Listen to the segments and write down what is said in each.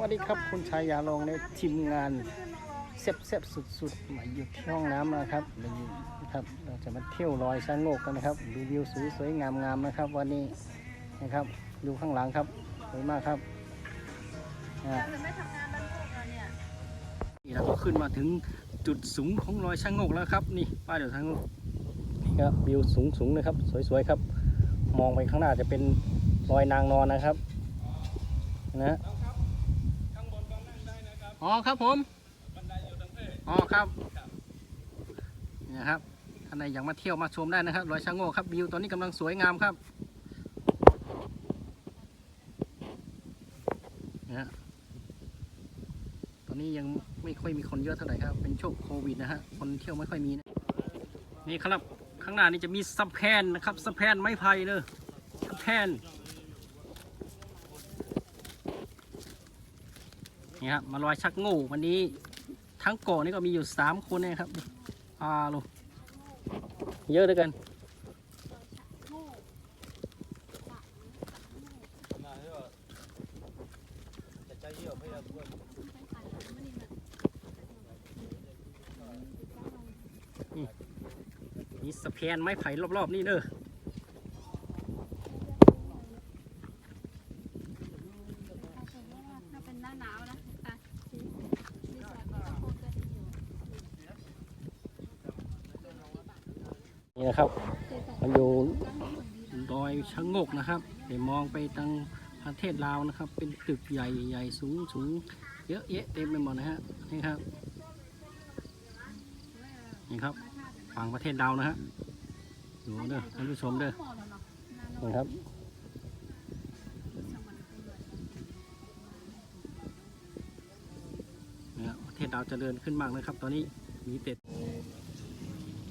วัสดีครับคุณชายาลงในทีมงานเซ็บเซบสุดๆมาอยู่ที่ห้องน้ำนะครับเราอยู่นะครับเราจะมาเที่ยวรอยช้างโงกกันนะครับดูวิวสวยๆงามๆนะครับ วันนี้นะครับดูข้างหลังครับสวยมากครับอ่าจะไม่ทำงานบ้านพวกเราเนี่ยนี่เราก็ขึ้นมาถึงจุดสูงของรอยช้างโงกแล้วครับ นี่ป้ายเดี๋ยวช้างโงกนี่ครับวิวสูงๆเลยครับ สวยๆครับ มองไปข้างหน้าจะเป็นรอยนางนอนนะครับนะ อ๋อครับผมบันไดอยู่ทางเพศอ๋อครับนี่ครับท่านใดอยากมาเที่ยวมาชมได้นะครับรอยช้างโงกครับวิวตอนนี้กำลังสวยงามครับนะฮะตอนนี้ยังไม่ค่อยมีคนเยอะเท่าไหร่ครับ เป็นช่วงโควิดนะฮะ คนเที่ยวไม่ค่อยมีนะ นี่ครับ ข้างหน้านี่จะมีสะแพนนะครับสะแพนไม้ไผ่เลยสะแพน นี่ครับมาลอยชักง่วันนี้ทั้งเกาะนี่ก็มีอยู่สามคนเองครับพาลูเยอะด้วยกันนี่มีสะพานไม้ไผ่รอบๆนี่เด้อถ้าเป็นหน้าหนาวนะอะสีสีสันก็คงจะดีอยู่ นี่นะครับ มันอยู่ดอยชะงกนะครับไปมองไปทางประเทศลาวนะครับ เป็นตึกใหญ่ใหญ่สูงสูงเยอะแยะเต็มไปหมดนะฮะนี่ครับนี่ครับฝั่งประเทศลาวนะฮะดูเด้อท่านผู้ชมเด้อนี่ครับเนี่ยประเทศลาวเจริญขึ้นมากนะครับ ตอนนี้มีเต็ด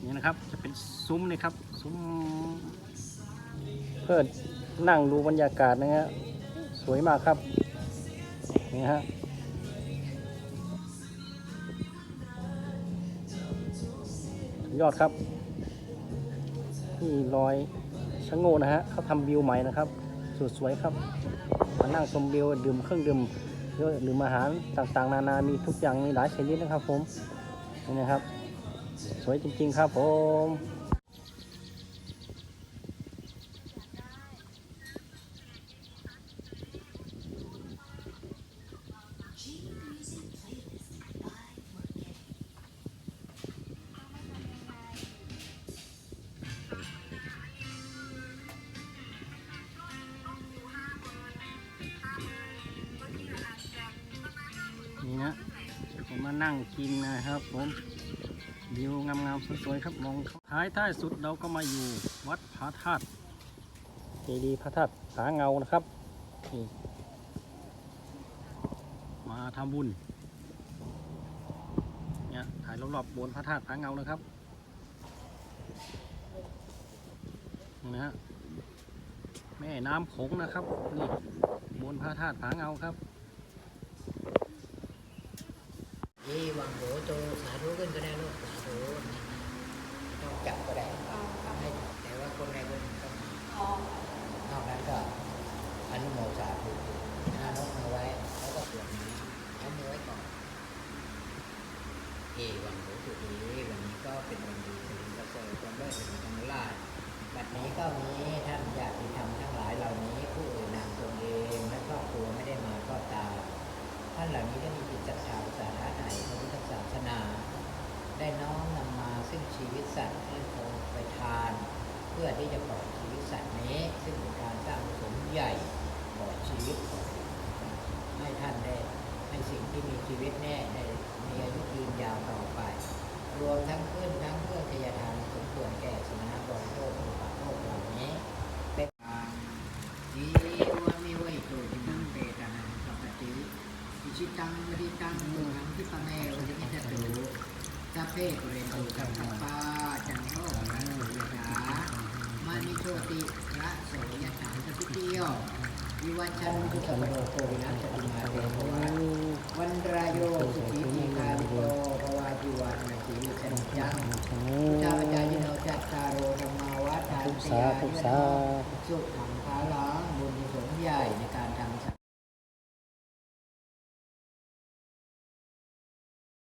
นี่นะครับจะเป็นซุ้มนะครับซุ้มเพื่อนั่งดูบรรยากาศนะฮะสวยมากครับนี่ฮะยอดครับนี่รอยชะโงกนะฮะเขาทำวิวใหม่นะครับสวยสวยครับมานั่งชมวิวดื่มเครื่องดื่มเยอะดื่มอาหารต่างๆ นานามีทุกอย่างมีหลายชนิดนะครับผมนี่นะครับ สวยจริง ๆ ครับผมนี่นะผมมานั่งกินนะครับผม วิวงามๆสวยๆครับมองเขาท้ายท้ายสุดเราก็มาอยู่วัดพระธาตุเจดีย์พระธาตุผาเงานะครับมาทำบุญเนี่ยถ่ายรอบๆบนพระธาตุผาเงานะครับนี่นะฮะแม่น้ำโขงนะครับนี่บนพระธาตุผาเงาครับ ยี่วังโหโตสาธุขึ้นก็ได้ลูกสาธุต้องจับก็ได้ให้แต่ว่าคนใดคนหนึ่งต้องนอกนั้นก็อนุโมสาธุหน้านกเอาไว้แล้วก็สวดนี้เอามือไว้ก่อนเอวังโหตุเอวันนี้ก็เป็นวันดีเป็นวันประเสริฐวันเลิศเป็นวันลาภบัดนี้ก็มีท่านญาติธรรมทั้งหลาย ซึ่งชีวิตสัตว์ให้คงไปทาน เพื่อที่จะปล่อยชีวิตสัตว์นี้ ซึ่งเป็นการสร้างสมใหญ่ปล่อยชีวิตให้ท่านได้ให้สิ่งที่มีชีวิตแน่ได้มีอายุยืนยาวต่อไป รวมทั้งขึ้นทั้งเพื่อทยทานสมควรแก่สมณบริโภคอุปโภค เซกุเรนตุกัปปาจังโทระโสยถามานิโชติพระโสยถาสัพพิเตียววิวัชันตุสัมโลโกวินัสตุมาเตโววันรายโยสุขีทีคาโยภวาจิวันสีลิสันจังจาปจายโนจัตตารโรธรรมาวัาฐานสยาสุขังพาลังบุญสมใหญ่ในการทำสั